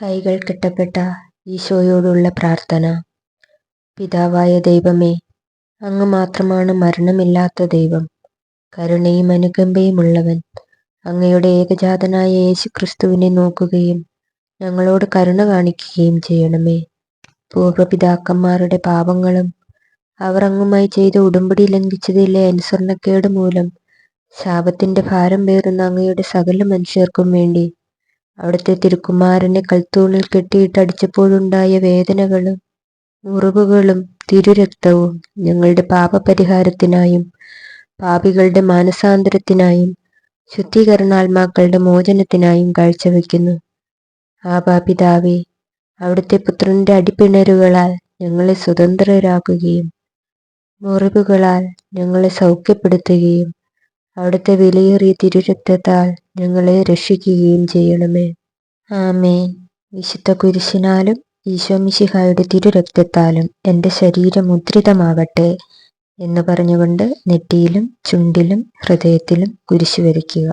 കൈകൾ കെട്ടപ്പെട്ട ഈശോയോടുള്ള പ്രാർത്ഥന. പിതാവായ ദൈവമേ അങ്ങ് മാത്രമാണ് മരണമില്ലാത്ത ദൈവം. കരുണയും അനുകമ്പയും ഉള്ളവൻ. അങ്ങയുടെ ഏകജാതനായ യേശു ക്രിസ്തുവിനെ നോക്കുകയും ഞങ്ങളോട് കരുണ കാണിക്കുകയും ചെയ്യണമേ. പൂർവപിതാക്കന്മാരുടെ പാപങ്ങളും അവർ അങ്ങുമായി ചെയ്ത ഉടമ്പടി ലംഘിച്ചതിലെ അനുസരണക്കേട് മൂലം ശാപത്തിന്റെ ഭാരം പേറുന്ന അങ്ങയുടെ സകല മനുഷ്യർക്കും വേണ്ടി അവിടുത്തെ തിരുക്കുമാരനെ കൽത്തൂണിൽ കെട്ടിയിട്ട് അടിച്ചപ്പോഴുണ്ടായ വേദനകളും മുറിവുകളും തിരുരക്തവും ഞങ്ങളുടെ പാപപരിഹാരത്തിനായും പാപികളുടെ മാനസാന്തരത്തിനായും ശുദ്ധീകരണാത്മാക്കളുടെ മോചനത്തിനായും കാഴ്ചവെക്കുന്നു. ആപാപിതാവേ അവിടുത്തെ പുത്രന്റെ അടിപ്പിണരുകളാൽ ഞങ്ങളെ സ്വതന്ത്രരാക്കുകയും മുറിവുകളാൽ ഞങ്ങളെ സൗഖ്യപ്പെടുത്തുകയും അവിടുത്തെ വിലയേറിയ തിരുരക്തത്താൽ ഞങ്ങളെ രക്ഷിക്കുകയും ചെയ്യണമേ. ആമേൻ. വിശുദ്ധ കുരിശിനാലും ഈശോമിശിഹായുടെ തിരുരക്തത്താലും എന്റെ ശരീരം മുദ്രിതമാകട്ടെ എന്ന് പറഞ്ഞുകൊണ്ട് നെറ്റിയിലും ചുണ്ടിലും ഹൃദയത്തിലും കുരിശു വരയ്ക്കുക.